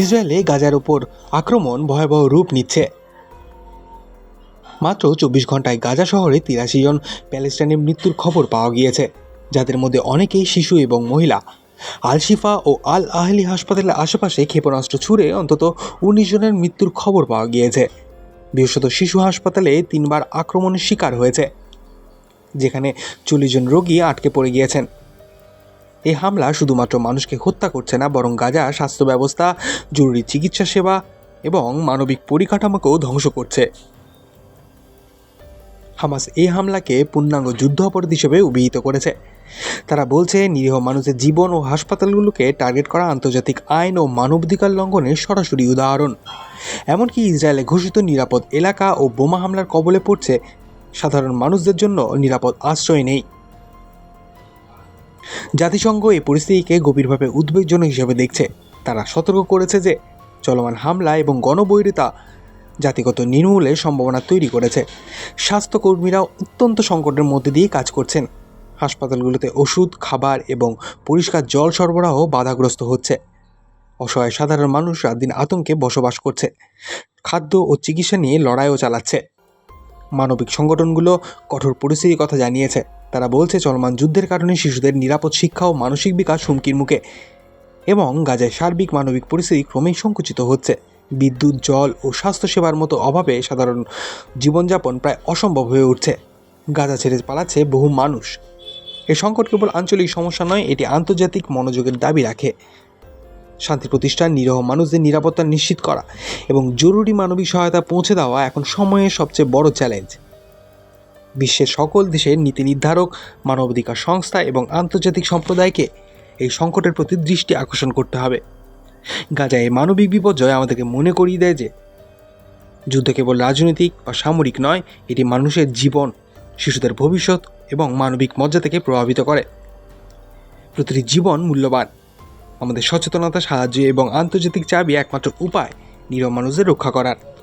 ইসরায়েলে গাজার ওপর আক্রমণ ভয়াবহ রূপ নিচ্ছে। মাত্র চব্বিশ ঘন্টায় গাজা শহরে তিরাশি জন প্যালেস্টাইনের মৃত্যুর খবর পাওয়া গিয়েছে, যাদের মধ্যে অনেকেই শিশু এবং মহিলা। আল শিফা ও আল আহলি হাসপাতালের আশেপাশে ক্ষেপণাস্ত্র ছুড়ে অন্তত উনিশ জনের মৃত্যুর খবর পাওয়া গিয়েছে। বিশেষত শিশু হাসপাতালে তিনবার আক্রমণের শিকার হয়েছে, যেখানে চল্লিশ জন রোগী আটকে পড়ে গিয়েছেন। এই হামলা শুধুমাত্র মানুষকে হত্যা করছে না, বরং গাজা, স্বাস্থ্য ব্যবস্থা, জরুরি চিকিৎসা সেবা এবং মানবিক পরিকাঠামোকেও ধ্বংস করছে। হামাস এই হামলাকে পূর্ণাঙ্গ যুদ্ধ অপরাধ হিসেবে অভিহিত করেছে। তারা বলছে, নিরীহ মানুষের জীবন ও হাসপাতালগুলোকে টার্গেট করা আন্তর্জাতিক আইন ও মানবাধিকার লঙ্ঘনের সরাসরি উদাহরণ। এমনকি ইসরায়েলে ঘোষিত নিরাপদ এলাকা ও বোমা হামলার কবলে পড়ছে সাধারণ মানুষদের জন্য নিরাপদ আশ্রয় নেই। জাতিসংঘ এই পরিস্থিতিকে গভীরভাবে উদ্বেগজনক হিসেবে দেখছে। তারা সতর্ক করেছে যে, চলমান হামলা এবং গণবৈরিতা জাতিগত নির্মূলের সম্ভাবনা তৈরি করেছে। স্বাস্থ্যকর্মীরা অত্যন্ত সংকটের মধ্যে দিয়ে কাজ করছেন। হাসপাতালগুলোতে ওষুধ, খাবার এবং পরিষ্কার জল সরবরাহ বাধাগ্রস্ত হচ্ছে। অসহায় সাধারণ মানুষ রাত দিন আতঙ্কে বসবাস করছে। খাদ্য ও চিকিৎসা নিয়ে লড়াইও চালাচ্ছে। মানবিক সংগঠনগুলো কঠোর পরিস্থিতির কথা জানিয়েছে। তারা বলছে, চলমান যুদ্ধের কারণে শিশুদের নিরাপদ শিক্ষা ও মানসিক বিকাশ হুমকির মুখে এবং গাজায় সার্বিক মানবিক পরিস্থিতি ক্রমেই সংকুচিত হচ্ছে। বিদ্যুৎ, জল ও স্বাস্থ্যসেবার মতো অভাবে সাধারণ জীবনযাপন প্রায় অসম্ভব হয়ে উঠছে। গাজা ছেড়ে পালাচ্ছে বহু মানুষ। এ সংকট কেবল আঞ্চলিক সমস্যা নয়, এটি আন্তর্জাতিক মনোযোগের দাবি রাখে। শান্তি প্রতিষ্ঠান, নিরহ মানুষদের নিরাপত্তা নিশ্চিত করা এবং জরুরি মানবিক সহায়তা পৌঁছে দেওয়া এখন সময়ের সবচেয়ে বড় চ্যালেঞ্জ। বিশ্বের সকল দেশের নীতি নির্ধারক, মানবাধিকার সংস্থা এবং আন্তর্জাতিক সম্প্রদায়কে এই সংকটের প্রতি দৃষ্টি আকর্ষণ করতে হবে। গাজায় এই মানবিক বিপর্যয় আমাদেরকে মনে করিয়ে দেয় যে, যুদ্ধ কেবল রাজনৈতিক বা সামরিক নয়, এটি মানুষের জীবন, শিশুদের ভবিষ্যৎ এবং মানবিক মর্যাদাকে প্রভাবিত করে। প্রতিটি জীবন মূল্যবান। আমাদের সচেতনতা সাহায্য এবং আন্তর্জাতিক চাবি একমাত্র উপায় নিরব মানুষদের রক্ষা করার।